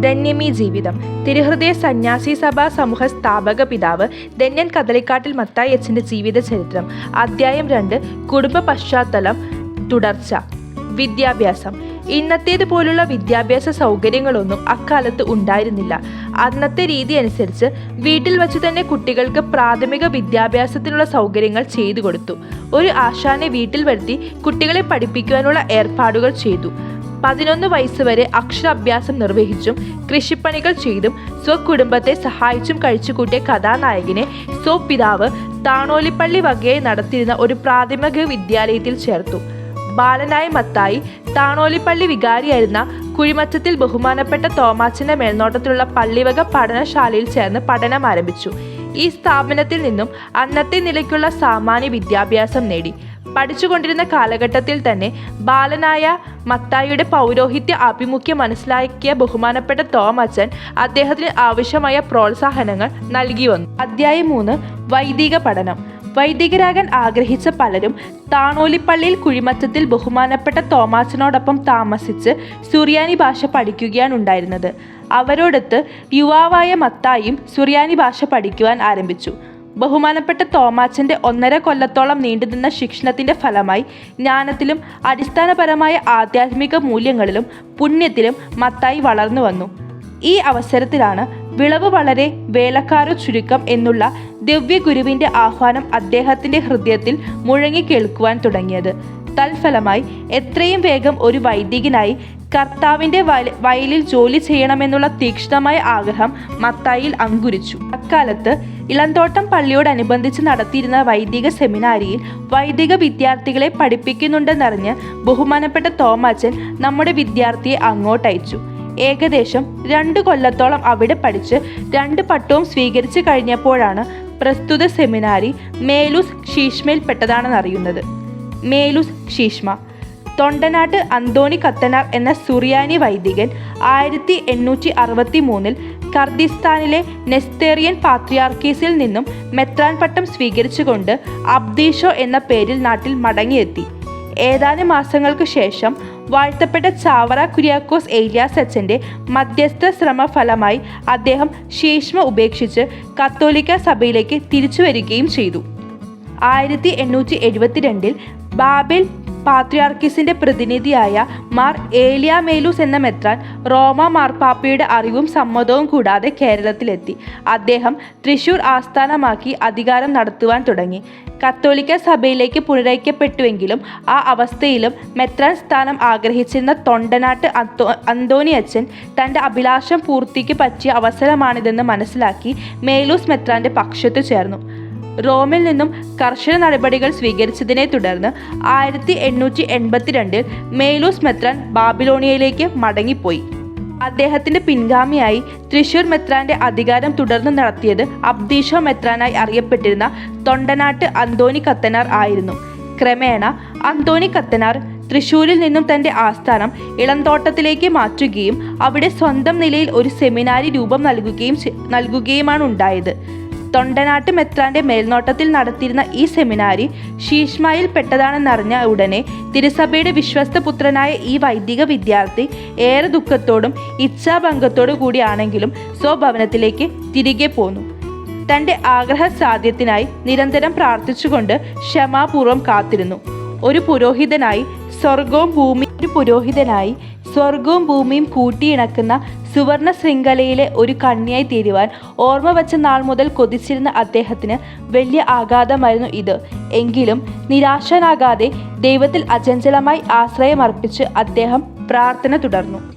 ധന്യമീ ജീവിതം. തിരുഹൃദയ സന്യാസി സഭാ സമൂഹ സ്ഥാപക പിതാവ് ധന്യൻ കദളിക്കാട്ടിൽ മത്തായി അച്ഛന്റെ ജീവിത ചരിത്രം. അധ്യായം രണ്ട് കുടുംബ പശ്ചാത്തലം തുടർച്ച. വിദ്യാഭ്യാസം. ഇന്നത്തേത് പോലുള്ള വിദ്യാഭ്യാസ സൗകര്യങ്ങളൊന്നും അക്കാലത്ത് ഉണ്ടായിരുന്നില്ല. അന്നത്തെ രീതി അനുസരിച്ച് വീട്ടിൽ വച്ച് തന്നെ കുട്ടികൾക്ക് പ്രാഥമിക വിദ്യാഭ്യാസത്തിനുള്ള സൗകര്യങ്ങൾ ചെയ്തു കൊടുത്തു. ഒരു ആശാനെ വീട്ടിൽ വരുത്തി കുട്ടികളെ പഠിപ്പിക്കുവാനുള്ള ഏർപ്പാടുകൾ ചെയ്തു. പതിനൊന്ന് വയസ്സുവരെ അക്ഷരാഭ്യാസം നിർവഹിച്ചും കൃഷിപ്പണികൾ ചെയ്തും സ്വകുടുംബത്തെ സഹായിച്ചും കഴിച്ചുകൂട്ടിയ കഥാനായകനെ സ്വപിതാവ് താണോലിപ്പള്ളി വകയായി നടത്തിയിരുന്ന ഒരു പ്രാഥമിക വിദ്യാലയത്തിൽ ചേർത്തു. ബാലനായ മത്തായി താണോലിപ്പള്ളി വികാരിയായിരുന്ന കുഴിമറ്റത്തിൽ ബഹുമാനപ്പെട്ട തോമാച്ചന്റെ മേൽനോട്ടത്തിലുള്ള പള്ളിവക പഠനശാലയിൽ ചേർന്ന് പഠനം ആരംഭിച്ചു. ഈ സ്ഥാപനത്തിൽ നിന്നും അന്നത്തെ നിലയ്ക്കുള്ള സാമാന്യ വിദ്യാഭ്യാസം നേടി. പഠിച്ചുകൊണ്ടിരുന്ന കാലഘട്ടത്തിൽ തന്നെ ബാലനായ മത്തായിയുടെ പൗരോഹിത്യ ആഭിമുഖ്യം മനസ്സിലാക്കിയ ബഹുമാനപ്പെട്ട തോമച്ചൻ അദ്ദേഹത്തിന് ആവശ്യമായ പ്രോത്സാഹനങ്ങൾ നൽകി വന്നു. അധ്യായം മൂന്ന് വൈദിക പഠനം. വൈദികരാകാൻ ആഗ്രഹിച്ച പലരും താണോലിപ്പള്ളിയിൽ കുഴിമറ്റത്തിൽ ബഹുമാനപ്പെട്ട തോമാച്ചനോടൊപ്പം താമസിച്ച് സുറിയാനി ഭാഷ പഠിക്കുകയാണ് ഉണ്ടായിരുന്നത്. അവരോടൊത്ത് യുവാവായ മത്തായും സുറിയാനി ഭാഷ പഠിക്കുവാൻ ആരംഭിച്ചു. ബഹുമാനപ്പെട്ട തോമാച്ചന്റെ ഒന്നര കൊല്ലത്തോളം നീണ്ടുനിന്ന ശിക്ഷണത്തിന്റെ ഫലമായി ജ്ഞാനത്തിലും അടിസ്ഥാനപരമായ ആധ്യാത്മിക മൂല്യങ്ങളിലും പുണ്യത്തിലും മത്തായി വളർന്നു വന്നു. ഈ അവസരത്തിലാണ് വിളവ് വളരെ വേലക്കാരു ചുരുക്കം എന്നുള്ള ദിവ്യഗുരുവിന്റെ ആഹ്വാനം അദ്ദേഹത്തിന്റെ ഹൃദയത്തിൽ മുഴങ്ങി കേൾക്കുവാൻ തുടങ്ങിയത്. തൽഫലമായി എത്രയും വേഗം ഒരു വൈദികനായി കർത്താവിന്റെ വയ- വയലിൽ ജോലി ചെയ്യണമെന്നുള്ള തീക്ഷ്ണമായ ആഗ്രഹം മത്തായിൽ അങ്കുരിച്ചു. അക്കാലത്ത് ഇളന്തോട്ടം പള്ളിയോടനുബന്ധിച്ച് നടത്തിയിരുന്ന വൈദിക സെമിനാരിയിൽ വൈദിക വിദ്യാർത്ഥികളെ പഠിപ്പിക്കുന്നുണ്ടെന്നറിഞ്ഞ് ബഹുമാനപ്പെട്ട തോമാച്ചൻ നമ്മുടെ വിദ്യാർത്ഥിയെ അങ്ങോട്ടയച്ചു. ഏകദേശം രണ്ട് കൊല്ലത്തോളം അവിടെ പഠിച്ച് രണ്ട് പട്ടവും സ്വീകരിച്ചു കഴിഞ്ഞപ്പോഴാണ് പ്രസ്തുത സെമിനാരി മേലൂസ് ഷീഷ്മയിൽപ്പെട്ടതാണെന്നറിയുന്നത് മേലൂസ് ഷീഷ്മ തൊണ്ടനാട്ട് അന്തോണി കത്തനാർ എന്ന സുറിയാനി വൈദികൻ ആയിരത്തി എണ്ണൂറ്റി അറുപത്തി മൂന്നിൽ കർദിസ്ഥാനിലെ നെസ്തേറിയൻ പാത്രിയാർക്കീസിൽ നിന്നും മെത്രാൻ പട്ടം സ്വീകരിച്ചുകൊണ്ട് അബ്ദീഷോ എന്ന പേരിൽ നാട്ടിൽ മടങ്ങിയെത്തി. ഏതാനും മാസങ്ങൾക്ക് ശേഷം വാഴ്ത്തപ്പെട്ട ചാവറ കുര്യാക്കോസ് ഏലിയാസ് അച്ഛന്റെ മധ്യസ്ഥ ശ്രമ ഫലമായി അദ്ദേഹം ശീഷ്മ ഉപേക്ഷിച്ച് കത്തോലിക്ക സഭയിലേക്ക് തിരിച്ചു വരികയും ചെയ്തു. ആയിരത്തി എണ്ണൂറ്റി എഴുപത്തിരണ്ടിൽ ബാബേൽ പാത്രിയാർക്കിസിന്റെ പ്രതിനിധിയായ മാർ ഏലിയ മേലൂസ് എന്ന മെത്രാൻ റോമ മാർപ്പാപ്പയുടെ അറിവും സമ്മതവും കൂടാതെ കേരളത്തിലെത്തി. അദ്ദേഹം തൃശൂർ ആസ്ഥാനമാക്കി അധികാരം നടത്തുവാൻ തുടങ്ങി. കത്തോലിക്ക സഭയിലേക്ക് പുനരയിക്കപ്പെട്ടുവെങ്കിലും ആ അവസ്ഥയിലും മെത്രാൻ സ്ഥാനം ആഗ്രഹിച്ചിരുന്ന തൊണ്ടനാട്ട് അന്തോ അന്തോണി അച്ഛൻ തന്റെ അഭിലാഷം പൂർത്തിക്ക് പറ്റിയ അവസരമാണിതെന്ന് മനസ്സിലാക്കി മേലൂസ് മെത്രാന്റെ പക്ഷത്ത് ചേർന്നു. റോമിൽ നിന്നും കർശന നടപടികൾ സ്വീകരിച്ചതിനെ തുടർന്ന് ആയിരത്തി എണ്ണൂറ്റി എൺപത്തിരണ്ടിൽ മേലൂസ് മെത്രാൻ ബാബിലോണിയയിലേക്ക് മടങ്ങിപ്പോയി. അദ്ദേഹത്തിന്റെ പിൻഗാമിയായി തൃശൂർ മെത്രാന്റെ അധികാരം തുടർന്ന് നടത്തിയത് അബ്ദീഷ മെത്രാനായി അറിയപ്പെട്ടിരുന്ന തൊണ്ടനാട്ട് അന്തോണി കത്തനാർ ആയിരുന്നു. ക്രമേണ അന്തോണി കത്തനാർ തൃശൂരിൽ നിന്നും തന്റെ ആസ്ഥാനം ഇളന്തോട്ടത്തിലേക്ക് മാറ്റുകയും അവിടെ സ്വന്തം നിലയിൽ ഒരു സെമിനാരി രൂപം നൽകുകയും നൽകുകയുമാണ് ഉണ്ടായത്. തൊണ്ടനാട്ട് മെത്രാന്റെ മേൽനോട്ടത്തിൽ നടത്തിയിരുന്ന ഈ സെമിനാരി ശീഷ്മയിൽ പെട്ടതാണെന്നറിഞ്ഞ ഉടനെ തിരുസഭയുടെ വിശ്വസ്ത പുത്രനായ ഈ വൈദിക വിദ്യാർത്ഥി ഏറെ ദുഃഖത്തോടും ഇച്ഛാഭംഗത്തോടു കൂടിയാണെങ്കിലും സ്വഭവനത്തിലേക്ക് തിരികെ പോന്നു. തന്റെ ആഗ്രഹ സാധ്യത്തിനായി നിരന്തരം പ്രാർത്ഥിച്ചുകൊണ്ട് ക്ഷമാപൂർവം കാത്തിരുന്നു. ഒരു പുരോഹിതനായി സ്വർഗവും ഭൂമി ഒരു പുരോഹിതനായി സ്വർഗവും ഭൂമിയും കൂട്ടിയിണക്കുന്ന സുവർണ ശൃംഖലയിലെ ഒരു കണ്ണിയായി തീരുവാൻ ഓർമ്മ വച്ച നാൾ മുതൽ കൊതിച്ചിരുന്ന അദ്ദേഹത്തിന് വലിയ ആഘാതമായിരുന്നു ഇത്. എങ്കിലും നിരാശനാകാതെ ദൈവത്തിൽ അചഞ്ചലമായി ആശ്രയമർപ്പിച്ച് അദ്ദേഹം പ്രാർത്ഥന തുടർന്നു.